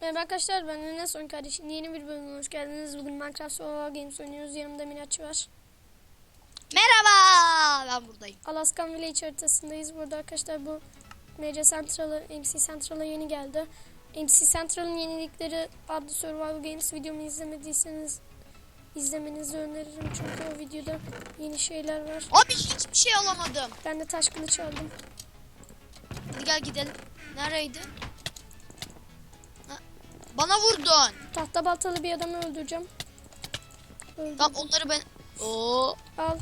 Merhaba arkadaşlar ben Enes Oyun kardeşim. Yeni bir bölümüne hoş geldiniz. Bugün Minecraft Survival Games oynuyoruz. Yanımda Miraç var. Merhaba. Ben buradayım. Alaskan Village haritasındayız. Burada arkadaşlar bu MC Central'a, MC Central'a yeni geldi. MC Central'ın yenilikleri adlı Survival Games videomu izlemediyseniz izlemenizi öneririm. Çünkü o videoda yeni şeyler var. Abi hiçbir şey alamadım. Ben de taş kılıç aldım. Hadi gel gidelim. Nereydi? Bana vurdun. Tahta baltalı bir adamı öldüreceğim. Öldürdüm. Tamam onları ben... Oo. Al.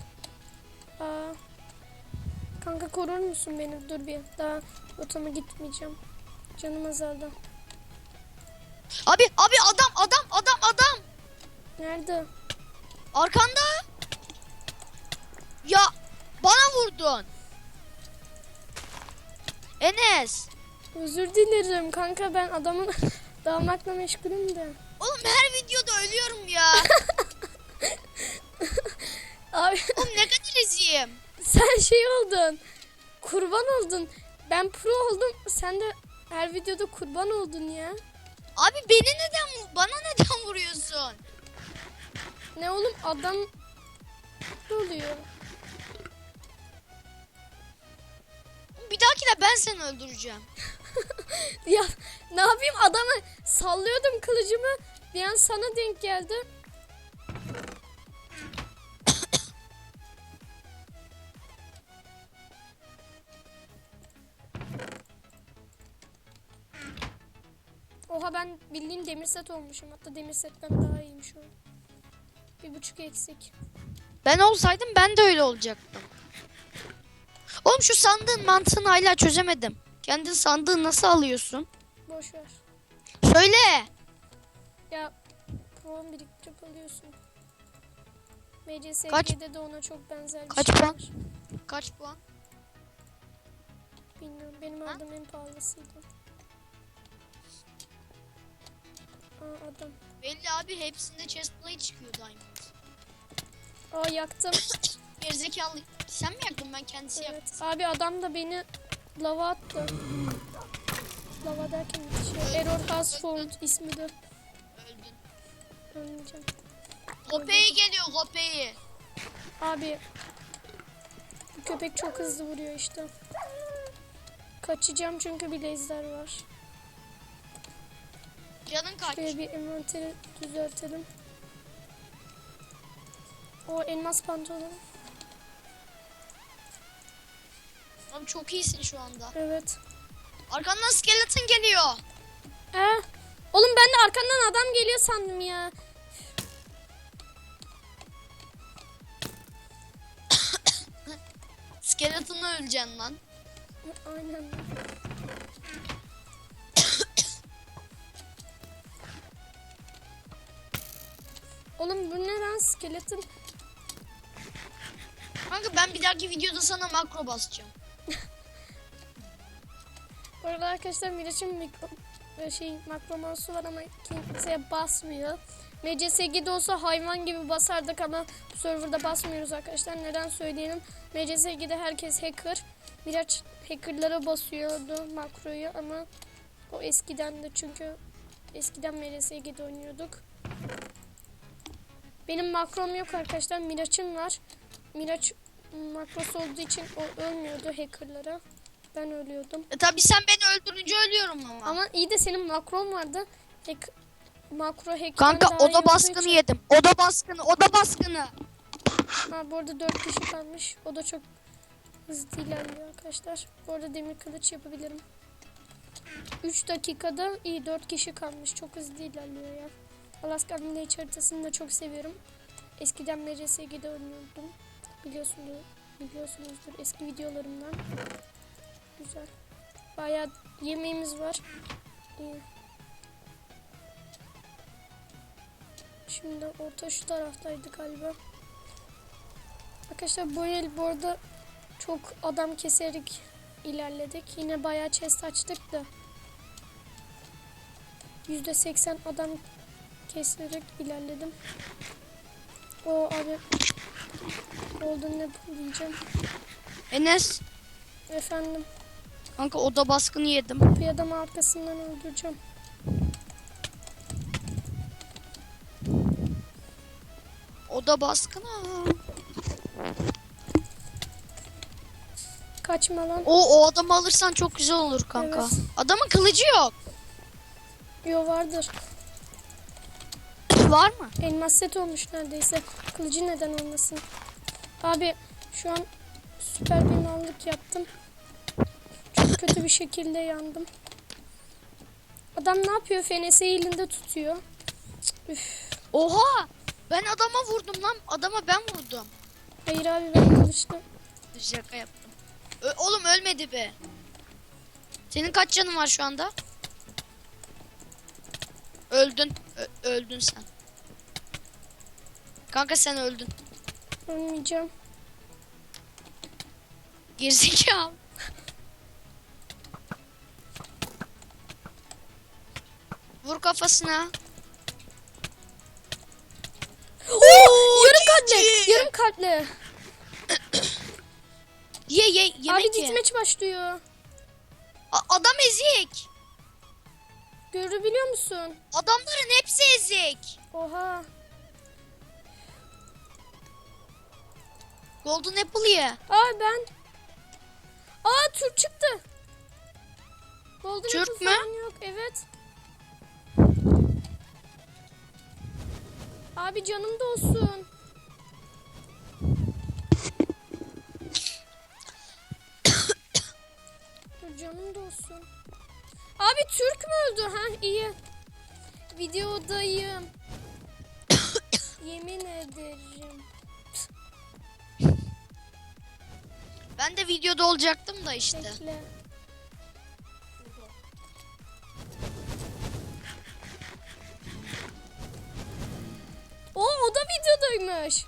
Aa. Kanka korur musun beni? Dur bir. Daha otoma gitmeyeceğim. Canım azaldı. Abi abi adam adam adam adam. Nerede? Arkanda. Ya bana vurdun. Enes. Özür dilerim kanka ben adamın dağılmakla meşgulüm de. Oğlum her videoda ölüyorum ya. Abi Oğlum ne kadar eziyim. sen şey oldun. Kurban oldun. Ben pro oldum. Sen de her videoda kurban oldun ya. Abi beni neden bana neden vuruyorsun? Ne oğlum adam ne oluyor? Bir dahakine ben seni öldüreceğim. Ya ne yapayım adamı sallıyordum kılıcımı. Bir an sana denk geldi. Oha ben bildiğin demir set olmuşum. Hatta demir setten daha iyiyim şu an. Bir buçuk eksik. Ben olsaydım ben de öyle olacaktım. Oğlum şu sandığın mantığını hala çözemedim. Kendi sandığı nasıl alıyorsun? Boş ver. Söyle. Ya puan biriktirip alıyorsun. Kaç- MCSG'de de ona çok benzer bir Kaç şey puan? var. Kaç puan? Bilmiyorum. Benim Ha? aldığım en pahalısıydı. Aa adam. Belli abi hepsinde chest plate çıkıyor diamond. Aa yaktım. Gerizekalı. Sen mi yaktın ben kendisi yaktım. evet. Abi adam da beni lava attı. Lava derken şey. Error has found ismi de. Ölmeyeceğim. Hopeyi geliyor hopeyi. Abi. Bu köpek çok hızlı vuruyor işte. Kaçacağım çünkü bilezler var. Canın kaç? Şöyle bir envanteri düzeltelim. O elmas pantolon. Oğlum çok iyisin şu anda. Evet. Arkandan skeleton geliyor. Ee, oğlum ben de arkandan adam geliyor sandım ya. Skeleton'la öleceksin lan. Aynen. Oğlum bu ne lan skeleton? Kanka ben bir dahaki videoda sana makro basacağım. Bu arada arkadaşlar Miraç'ın mikro e, şey makro mouse'u var ama kimseye basmıyor. MCSG'de olsa hayvan gibi basardık ama bu serverda basmıyoruz arkadaşlar. Neden söyleyelim? MCSG'de herkes hacker. Miraç hackerlara basıyordu makroyu ama o eskiden de çünkü eskiden MCSG'de oynuyorduk. Benim makrom yok arkadaşlar. Miraç'ın var. Miraç makrosu olduğu için o ölmüyordu hackerlara. Ben ölüyordum. E tabi sen beni öldürünce ölüyorum ama. Ama iyi de senin makron vardı. Hack, makro hack. Kanka oda baskını yedim. Oda baskını, oda baskını. Ha, bu arada 4 kişi kalmış. O da çok hızlı ilerliyor arkadaşlar. Bu arada demir kılıç yapabilirim. 3 dakikada iyi 4 kişi kalmış. Çok hızlı ilerliyor ya. Alaska Village haritasını da çok seviyorum. Eskiden MCSG'de oynuyordum. Biliyorsunuz, biliyorsunuzdur eski videolarımdan. Güzel. Bayağı yemeğimiz var. İyi. Şimdi orta şu taraftaydı galiba. Arkadaşlar bu el bu arada çok adam keserek ilerledik. Yine bayağı chest açtık da. %80 adam keserek ilerledim. O abi Golden Apple diyeceğim. Enes. Efendim. Kanka oda baskını yedim. Bir adamı arkasından öldüreceğim. Oda baskını. Kaçma lan. O, o adamı alırsan çok güzel olur kanka. Evet. Adamın kılıcı yok. Yo vardır. Var mı? Elmas set olmuş neredeyse. Kılıcı neden olmasın? Abi şu an süper bir mallık yaptım. Çok kötü bir şekilde yandım. Adam ne yapıyor? Feneseyi elinde tutuyor. Üf. Oha! Ben adama vurdum lan. Adama ben vurdum. Hayır abi ben kılıçlı. Şaka yaptım. Ö- oğlum ölmedi be. Senin kaç canın var şu anda? Öldün. Ö- öldün sen. Kanka sen öldün. Ölmeyeceğim. Gerizekalı. Vur kafasına. yarım kalpli. Yarım kalpli. Ye ye yemek Abi ye. ditmeç başlıyor. A- adam ezik. Görebiliyor musun? Adamların hepsi ezik. Oha. Golden Apple ye. Aa ben. Aa Türk çıktı. Golden Türk Apple mü? yok. Evet. Abi canım da olsun. Canım da olsun. Abi Türk mü öldü? Ha iyi. Videodayım. Yemin ederim. Ben de videoda olacaktım da işte. Bekle. Videodaymış.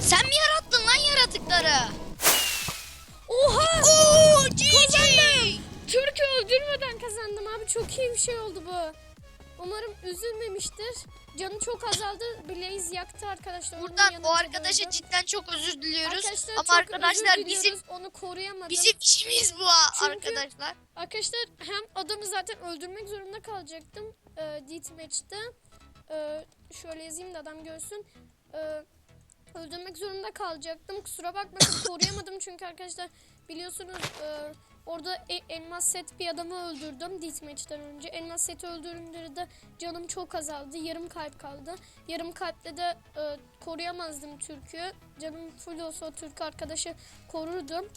Sen mi yarattın lan yaratıkları? Oha! Oo, GG. Türk'ü öldürmeden kazandım abi. Çok iyi bir şey oldu bu. Umarım üzülmemiştir. Canı çok azaldı. Blaze yaktı arkadaşlar. Onun Buradan yanında o arkadaşa öldü. cidden çok özür diliyoruz. Arkadaşlar Ama çok arkadaşlar özür bizim diliyoruz. onu koruyamadım. bizim işimiz bu ha, Çünkü- arkadaşlar. Arkadaşlar hem adamı zaten öldürmek zorunda kalacaktım e, Deathmatch'te. E, şöyle yazayım da adam görsün. E, öldürmek zorunda kalacaktım. Kusura bakmayın koruyamadım çünkü arkadaşlar biliyorsunuz e, orada e- elmas set bir adamı öldürdüm Deathmatch'ten önce. Elmas seti öldürdüğümde de canım çok azaldı. Yarım kalp kaldı. Yarım kalple de e, koruyamazdım Türk'ü. Canım full olsa o Türk arkadaşı korurdum.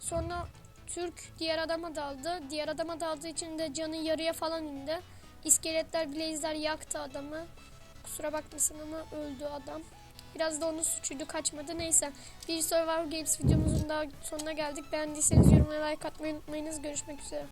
Sonra Türk diğer adama daldı. Diğer adama daldığı için de canı yarıya falan indi. İskeletler, blaze'ler yaktı adamı. Kusura bakmasın ama öldü adam. Biraz da onun suçuydu kaçmadı. Neyse. Bir Survivor Games videomuzun daha sonuna geldik. Beğendiyseniz yorumlara like atmayı unutmayınız. Görüşmek üzere.